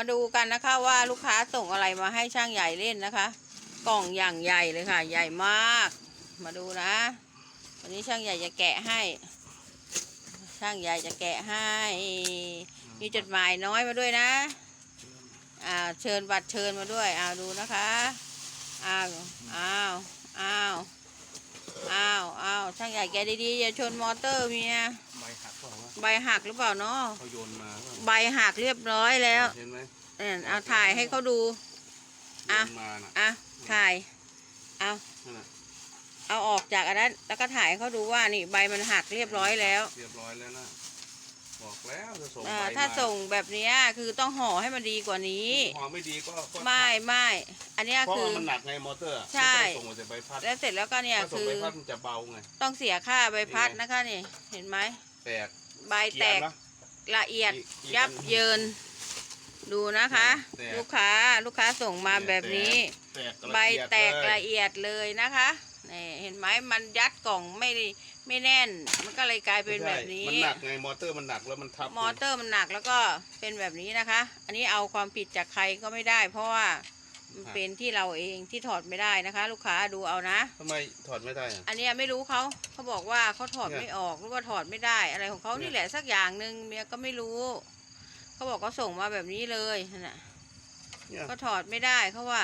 มาดูกันนะคะว่าลูกค้าส่งอะไรมาให้ช่างใหญ่เล่นนะคะ กล่องอย่างใหญ่เลยค่ะ ใหญ่มาก มาดูนะ วันนี้ช่างใหญ่จะแกะให้ ช่างใหญ่จะแกะให้ มีจดหมายน้อยมาด้วยนะอ่าเชิญบัตรเชิญมาด้วยอ้าวดูนะคะอ้าวอ้าวอ้าว อ้าวอ้าวช่างใหญ่แกะดีๆอย่าชนมอเตอร์เมียใบหักเปล่าวะใบหักหรือเปล่าเนาะเขาโยนมาเปล่าใบหักเรียบร้อยแล้วเห็นไหมเนี่ยเอาถ่ายให้เขาดู โยอะ นมาน่ะอะถ่ายเอานั่นน่ะเอาออกจากอันนั้นแล้วก็ถ่ายให้เขาดูว่านี่ใบมันหักเรียบร้อยแล้ว เรียบร้อยแล้วนะ บอกแล้วจะส่งอ่าใบถ้ามาส่งแบบเนี้ยคือต้องห่อให้มันดีกว่านี้ห่อไม่ดีก็ก็ไม่ไม่อันเนี้ยเพราะคือ ว่ามันหนักไงมอเตอร์ใช่ ไม่ต้องส่งมาแต่ใบพัดแล้วเสร็จแล้วก็เนี่ยถ้าส่งคือใบพัดมันจะเบาไง ต้องเสียค่าใบพัดนี่ไง นะคะนี่เห็นไหมแตกใบแตกเยร์นะ ละเอียดอีกอีกยับอันเยิน ดูนะคะ แตก ลูกค้าลูกค้าส่งมาแบบนี้ แตกใบละเอียดแตกเลยละเอียดเลยนะคะ นี่เห็นไหมมันยัดกล่องไม่ได้ไม่แน่น มันก็เลยกลายเป็นแบบนี้ มันหนักไงมอเตอร์มันหนักแล้วมันทับมอเตอร์มันหนักแล้วก็เป็นแบบนี้นะคะ อันนี้เอาความผิดจากใครก็ไม่ได้ เพราะว่ามันเป็นที่เราเองที่ถอดไม่ได้นะคะ ลูกค้าดูเอานะทำไมถอดไม่ได้อะอันเนี้ยไม่รู้เขาเขาบอกว่าเขาถอดเนี่ยไม่ออกหรือว่าถอดไม่ได้ อะไรของเขาเนี่ยนี่แหละสักอย่างหนึ่งเมียก็ไม่รู้เขาบอกเขาส่งมาแบบนี้เลยนั่นน่ะเนี่ยก็ถอดไม่ได้เขาว่า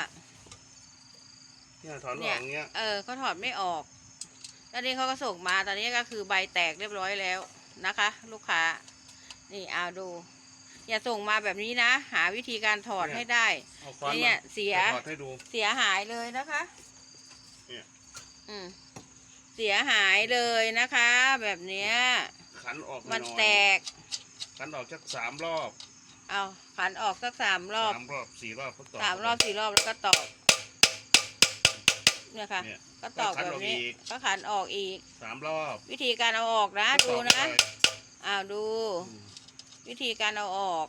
เนี่ยถอนออกอย่างเงี้ย เออเขาถอดไม่ออกตอนนี้เขาก็ส่งมาตอนนี้ก็คือใบแตกเรียบร้อยแล้วนะคะ ลูกค้า นี่เอาดู อย่าส่งมาแบบนี้นะ หาวิธีการถอดเนี่ย ให้ได้เอาฟันเนี่ยมาเสีย ถอดให้ดู เสียหายเลยนะคะเนี่ย อืมเสียหายเลยนะคะ แบบเนี้ย ขันออกมันหอยแตก ขันออกจักสามรอบเอาขันออกสักสามรอบ สามรอบสี่รอบเขาต่อสามรอบสี่รอบแล้วก็ตอก เนี่ยค่ะ เนี่ยก็ตอกก็ขันแบบออกนี้อีก ก็ขันออกอีก สามรอบวิธีการเอาออกนะก็ดูตอกนะไปอ้าวดู อืมวิธีการเอาออก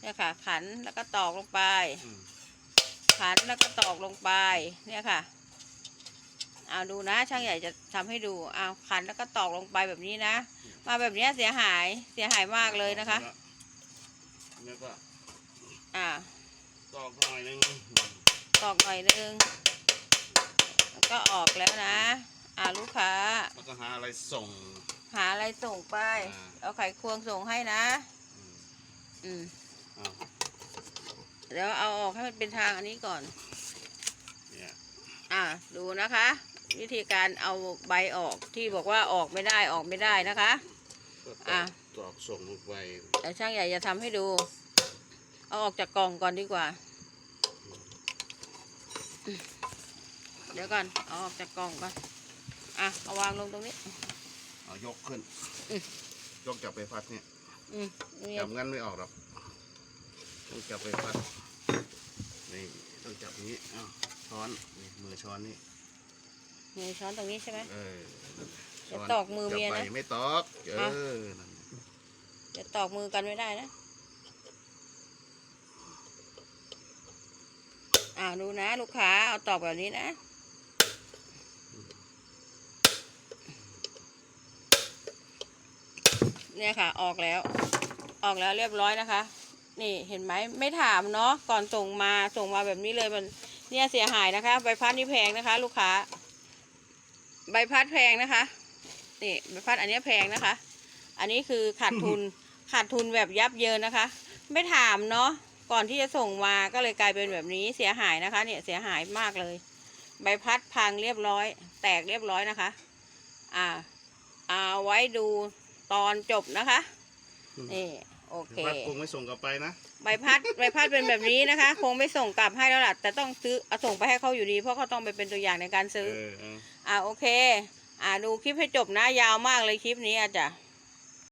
เนี่ยค่ะ ขันแล้วก็ตอกลงไป อืมขันแล้วก็ตอกลงไป เนี่ยค่ะเอาดูนะ ช่างใหญ่จะทำให้ดูเอาขันแล้วก็ตอกลงไปแบบนี้นะ มาแบบเนี้ยเสียหายเสียหายมากเลยนะคะ แล้วก็อ่า ตอกหน่อยนึงตอกหน่อยนึงแล้ว ก็ออกแล้วนะ อ่าลูกค้า แล้วก็หาอะไรส่ง หาอะไรส่งไปอ่า เอาไข่ควงส่งให้นะ อืมอืมอ้าวเดี๋ยวเอาออกให้มันเป็นทางอันนี้ก่อน เนี่ยอ่าดูนะคะ วิธีการเอาใบออกที่บอกว่าออกไม่ได้ออกไม่ได้นะคะ ก็ตอะอกตอกส่งลงไปแต่ช่างใหญ่จะทำให้ดู เอาออกจากกล่องก่อนดีกว่า เดี๋ยวก่อนเอาออกจากกล่องก่อนอะเอาวางลงตรงนี้ เอายกขึ้นอืม ยกจับไปพัดเนี่ยอืมนี่จับงั้นไม่ออกหรอกต้องจับไปพัดนี่ต้องจับอย่างนี้อ้าวช้อนนี่มือช้อนนี่มีช้อนตรงนี้ใช่ไหม เออเดี๋ยวตอกมือเมียนะจับไปไม่ตอกเออะอนั่นเดี๋ยวตอกมือกันไม่ได้นะ อ่าดูนะ ลูกค้าเอาตอกแบบนี้นะ เนี่ยค่ะ ออกแล้ว ออกแล้วเรียบร้อยนะคะ นี่เห็นไหมไม่ถามเนาะก่อนส่งมาส่งมาแบบนี้เลยมันเนี่ยเสียหายนะคะ ใบพัดนี่แพงนะคะ ลูกค้า ใบพัดแพงนะคะนี่ใบพัดอันเนี้ยแพงนะคะ อันนี้คือขาดทุนขาดทุนแบบยับเยินนะคะ ไม่ถามเนาะก่อนที่จะส่งมาก็เลยกลายเป็นแบบนี้เสียหายนะคะ เนี่ยเสียหายมากเลย ใบพัดพังเรียบร้อย แตกเรียบร้อยนะคะ อ่าเอาไว้ดู ตอนจบนะคะนี่โอเคพัดคงไม่ส่งกลับไปนะใบพัดใบพัดเป็นแบบนี้นะคะ คงไม่ส่งกลับให้แล้วล่ะแต่ต้องซื้อเอาส่งไปให้เขาอยู่ดีเพราะเขาต้องไปเป็นตัวอย่างในการซื้อ เออเอออ่าโอเค อ่าดูคลิปให้จบนะยาวมากเลยคลิปนี้อาจจะอ